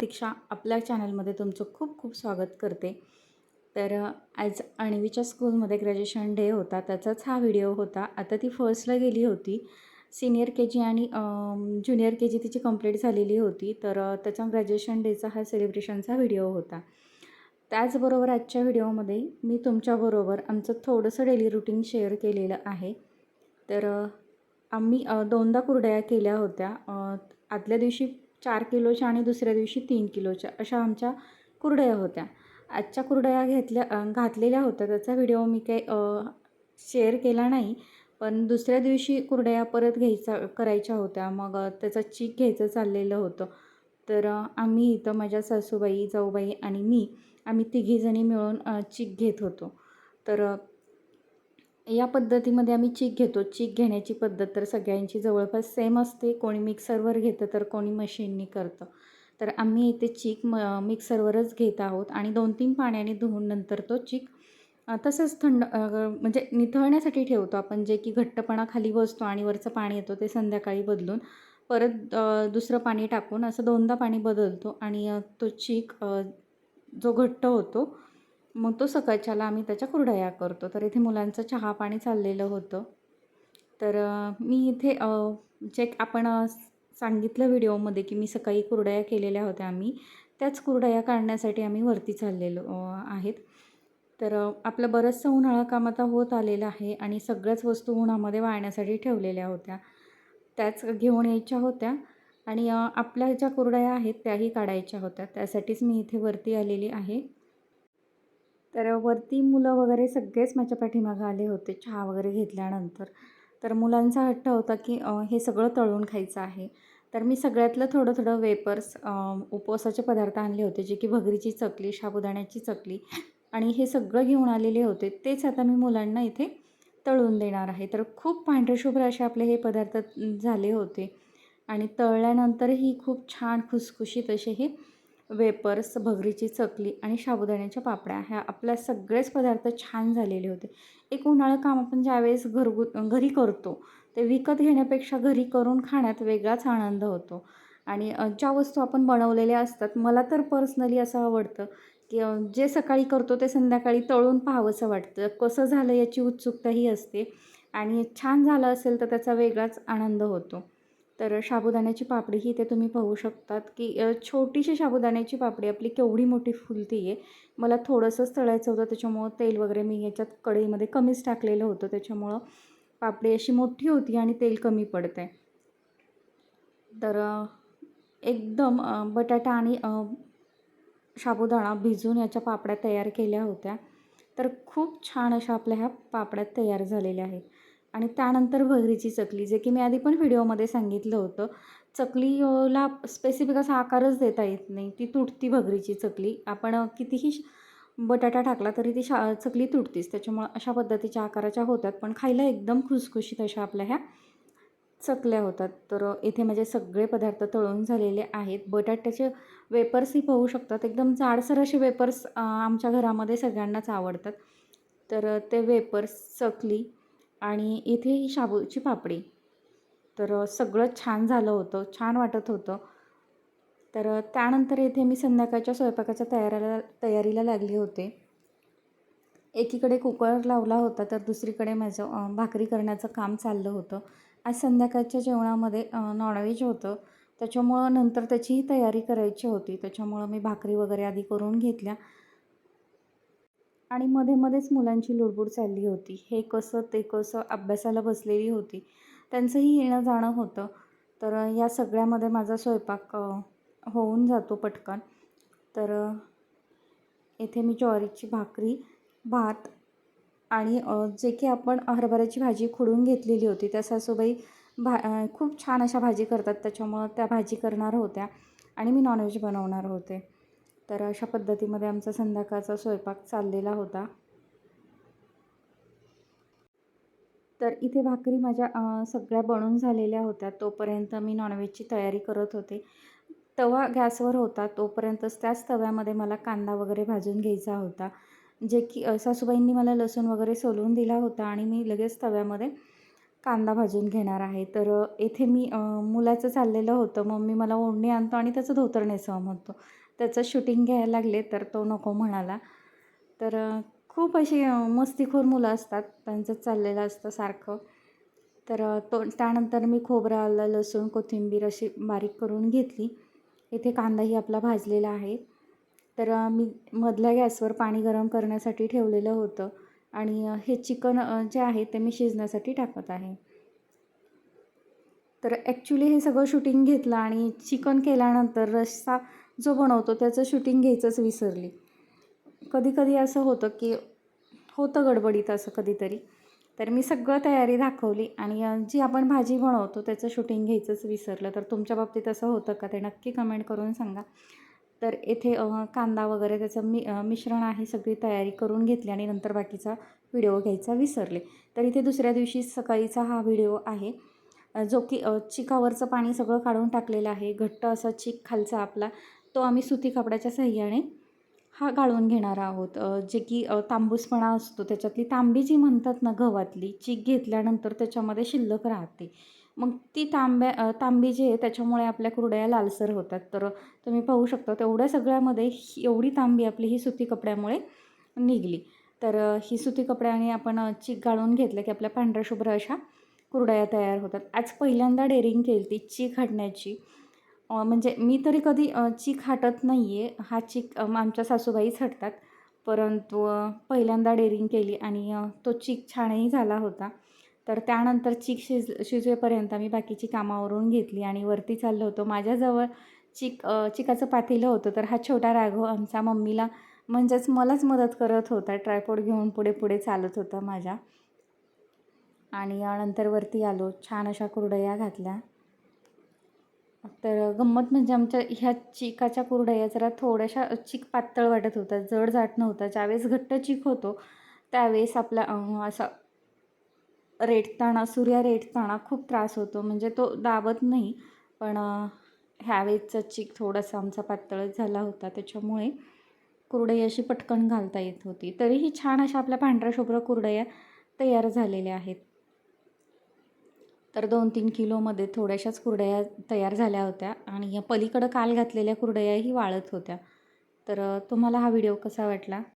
दीक्षा आपल्या चॅनलमध्ये तुमचं खूप खूप स्वागत करते. तर ॲज आज आणवीच्या स्कूलमध्ये ग्रॅज्युएशन डे होता त्याचाच हा व्हिडिओ होता. आता ती फर्स्टला गेली होती. सिनियर के जी आणि ज्युनियर के जी तिची कंप्लीट झालेली होती. तर त्याच्या ग्रॅज्युएशन डेचा हा सेलिब्रेशनचा व्हिडिओ होता. त्याचबरोबर आजच्या व्हिडिओमध्ये मी तुमच्याबरोबर आमचं थोडंसं डेली रुटीन शेअर केलेलं आहे. तर आम्ही दोनदा कुरडया केल्या होत्या. आदल्या दिवशी चार किलोच्या आणि दुसऱ्या दिवशी तीन किलोच्या अशा आमच्या कुरडया होत्या. आजच्या कुरडया घेतल्या घातलेल्या होत्या. त्याचा व्हिडिओ मी काही शेअर केला नाही. पण दुसऱ्या दिवशी कुरडया परत घ्यायचा करायच्या होत्या. मग त्याचा चीक घ्यायचं चाललेलं होतं. तर आम्ही इथं माझ्या सासूबाई जाऊबाई आणि मी आम्ही तिघीजणी मिळून चीक घेत होतो. तर या पद्धतीमध्ये आम्ही चीक घेतो. चीक घेण्याची पद्धत तर सगळ्यांची जवळपास सेम असते. कोणी मिक्सरवर घेतं तर कोणी मशीननी करतं. तर आम्ही इथे चीक म मिक्सरवरच घेत आहोत आणि दोन तीन पाण्याने धुवून नंतर तो चीक तसंच थंड म्हणजे निथळण्यासाठी ठेवतो आपण. जे की घट्टपणा खाली बसतो आणि वरचं पाणी येतो ते संध्याकाळी बदलून परत दुसरं पाणी टाकून असं दोनदा पाणी बदलतो आणि तो चीक जो घट्ट होतो मग तो सकाळच्याला आम्ही त्याच्या कुरडया करतो. तर इथे मुलांचं चहा पाणी चाललेलं होतं. तर मी इथे जे आपण सांगितलं व्हिडिओमध्ये की मी सकाळी कुरडया केलेल्या होत्या आम्ही त्याच कुरडया काढण्यासाठी आम्ही वरती चाललेलो आहेत. तर आपलं बरंचसं उन्हाळा काम आता होत आलेलं आहे आणि सगळ्याच वस्तू उन्हामध्ये वाळण्यासाठी ठेवलेल्या होत्या. त्याच घेऊन यायच्या होत्या आणि आपल्या ज्या कुरडया आहेत त्याही काढायच्या होत्या. त्यासाठीच मी इथे वरती आलेली आहे. तर वरती मुलं वगैरे सगळेच माझ्या पाठीमागं आले होते चहा वगैरे घेतल्यानंतर. तर मुलांचा हट्ट होता की हे सगळं तळून खायचं आहे. तर मी सगळ्यातलं थोडं थोडं वेपर्स उपवासाचे पदार्थ आणले होते जे की भगरीची चकली साबुदाण्याची चकली आणि हे सगळं घेऊन आलेले होते. तेच आता मी मुलांना इथे तळून देणार आहे. तर खूप पांढरेशुभ्र असे आपले हे पदार्थ झाले होते. आणि तळल्यानंतरही खूप छान खुसखुशीत असे हे वेपर्स भगरीची चकली आणि साबुदाण्याच्या पापड्या ह्या आपल्या सगळेच पदार्थ छान झालेले होते. एक उन्हाळं काम आपण ज्यावेळेस घरगु घरी करतो ते विकत घेण्यापेक्षा घरी करून खाण्यात वेगळाच आनंद होतो. आणि ज्या वस्तू आपण बनवलेल्या असतात मला तर पर्सनली असं आवडतं की जे सकाळी करतो ते संध्याकाळी तळून पाहावंसं वाटतं. कसं झालं याची उत्सुकताही असते आणि छान झालं असेल तर त्याचा वेगळाच आनंद होतो. तर साबुदाण्याची पापडी ही ते तुम्ही पाहू शकतात की छोटीशी साबुदाण्याची पापडी आपली केवढी मोठी फुलती आहे मला थोडंसंच तळायचं होतं त्याच्यामुळं तेल वगैरे मी याच्यात कढईमध्ये कमीच टाकलेलं होतं त्याच्यामुळं पापडी अशी मोठी होती आणि तेल कमी पडतं आहे तर एकदम बटाटा आणि शाबुदाणा साबुदाणा भिजून याच्या पापड्या तयार केल्या होत्या. तर खूप छान अशा आपल्या ह्या पापड्या तयार झालेल्या आहेत. आणि त्यानंतर भगरीची चकली जे की मी आधी पण व्हिडिओमध्ये सांगितलं होतं. चकलीला स्पेसिफिक असा आकारच देता येत नाही. ती तुटती भगरीची चकली. आपण कितीही श- बटाटा टाकला तरी ती शा चकली तुटतीच. त्याच्यामुळं अशा पद्धतीच्या आकाराच्या होतात. पण खायला एकदम खुसखुशीत अशा आपल्या ह्या चकल्या होतात. तर इथे माझे सगळे पदार्थ तळून झालेले आहेत. बटाट्याचे वेपर्सही पाहू शकतात. एकदम जाडसर असे वेपर्स आमच्या घरामध्ये सगळ्यांनाच आवडतात. तर ते वेपर्स चकली आणि इथे ही शाबूची पापडी. तर सगळं छान झालं होतं छान वाटत होतं. तर त्यानंतर येथे मी संध्याकाळच्या स्वयंपाकाच्या तयारीला तयारीला लागले होते. एकीकडे कुकर लावला होता तर दुसरीकडे माझं भाकरी करण्याचं काम चाललं होतं. आज संध्याकाळच्या जेवणामध्ये नॉनव्हेज होतं. त्याच्यामुळं नंतर त्याचीही तयारी करायची होती. त्याच्यामुळं मी भाकरी वगैरे आधी करून घेतल्या. आणि मध्ये मध्येच मुलांची लुडबुड चालली होती. हे कसं ते कसं अभ्यासाला बसलेली होती. त्यांचंही येणं जाणं होतं. तर या सगळ्यामध्ये माझा स्वयंपाक होऊन जातो पटकन. तर येथे मी ज्वारीची भाकरी भात आणि जे की आपण हरभऱ्याची भाजी खुडून घेतलेली होती. त्या सासूबाई भा खूप छान अशा भाजी करतात. त्याच्यामुळं त्या भाजी करणार होत्या आणि मी नॉनव्हेज बनवणार होते. तर अशा पद्धतीमध्ये आमचा संध्याकाळचा स्वयंपाक चाललेला होता. तर इथे भाकरी माझ्या सगळ्या बनून झालेल्या होत्या. तोपर्यंत मी नॉनव्हेजची तयारी करत होते. तवा गॅसवर होता. तोपर्यंतच त्याच तव्यामध्ये मला कांदा वगैरे भाजून घ्यायचा होता. जे की सासूबाईंनी मला लसूण वगैरे सोलून दिला होता आणि मी लगेच तव्यामध्ये कांदा भाजून घेणार आहे. तर येथे मी मुलाचं चाललेलं होतं. मम्मी मला ओढणी आणतो आणि त्याचं धोतर नेसवा म्हणतो त्याचं शूटिंग घ्यायला लागले तर तो नको म्हणाला. तर खूप अशी मस्तीखोर मुलं असतात त्यांचंच चाललेलं असतं सारखं. तर तो त्यानंतर मी खोबरं आलं लसूण कोथिंबीर अशी बारीक करून घेतली. इथे कांदाही आपला भाजलेला आहे. तर मी मधल्या गॅसवर पाणी गरम करण्यासाठी ठेवलेलं होतं आणि हे चिकन जे आहे ते मी शिजण्यासाठी टाकत आहे. तर ॲक्च्युली हे सगळं शूटिंग घेतलं आणि चिकन केल्यानंतर रस्सा जो बनवतो त्याचं शूटिंग घ्यायचंच विसरली. कधी कधी असं होतं की होतं गडबडीत असं कधीतरी. तर मी सगळं तयारी दाखवली आणि जी आपण भाजी बनवतो त्याचं शूटिंग घ्यायचंच विसरलं. तर तुमच्या बाबतीत असं होतं का ते नक्की कमेंट करून सांगा. तर येथे कांदा वगैरे त्याचं मि मिश्रण आहे सगळी तयारी करून घेतली आणि नंतर बाकीचा व्हिडिओ घ्यायचा विसरले. तर इथे दुसऱ्या दिवशी सकाळीचा हा व्हिडिओ आहे जो की चिकावरचं पाणी सगळं काढून टाकलेलं आहे. घट्ट असा चिक खालचा आपला तो आम्ही सुती कापडाच्या सहाय्याने हा गाळून घेणार आहोत. जे की तांबूसपणा असतो त्याच्यातली तांबी जी म्हणतात ना गव्हातली चीक घेतल्यानंतर त्याच्यामध्ये शिल्लक राहते. मग ती तांब्या तांबी जी आहे त्याच्यामुळे आपल्या कुरड्या लालसर होतात. तर तुम्ही पाहू शकता तेवढ्या सगळ्यामध्ये ही- एवढी तांबी आपली ही सुती कपड्यामुळे निघली. तर ही सुती कपड्याने आपण चीक गाळून घेतलं की आपल्या पांढऱ्या शुभ्र अशा कुरड्या तयार होतात. आज पहिल्यांदा डेअरिंग केली ती चीक हटण्याची म्हणजे मी तरी कधी चीक हाटत नाही आहे हा चीक आमच्या सासूबाईच हटतात. परंतु पहिल्यांदा डेअरिंग केली आणि तो चीक छानही झाला होता. तर त्यानंतर चीक शिज शिजेपर्यंत मी बाकीची कामावरून घेतली आणि वरती चाललो होतो. माझ्याजवळ चिक चिकाचं पातेलं होतं. तर हा छोटा राघव आमचा मम्मीला म्हणजेच मलाच मदत करत होता. ट्रायपॉड घेऊन पुढे पुढे चालत होता माझ्या. आणि नंतर वरती आलो. छान अशा कुरडया घातल्या. तर गंमत म्हणजे आमच्या ह्या चिकाच्या कुरडया जरा थोड्याशा चिक पातळ वाटत होता जड जाट नव्हता ज्यावेळेस घट्ट चिक होतो त्यावेळेस आपला असा रेटताना सूर्या रेटताना खूप त्रास होतो. म्हणजे तो दाबत नाही पण अ, ह्यावेळेसचा चिक थोडासा आमचा पातळच झाला होता. त्याच्यामुळे कुरडई अशी पटकन घालता येत होती. तरीही छान अशा आपल्या पांढऱ्या शुभ्र कुरडया तयार झालेल्या आहेत. तर दोन तीन किलोमध्ये थोड्याशाच कुरडया तयार झाल्या होत्या आणि या पलीकडं काल घातलेल्या कुरडयाही वाळत होत्या. तर तुम्हाला हा व्हिडिओ कसा वाटला?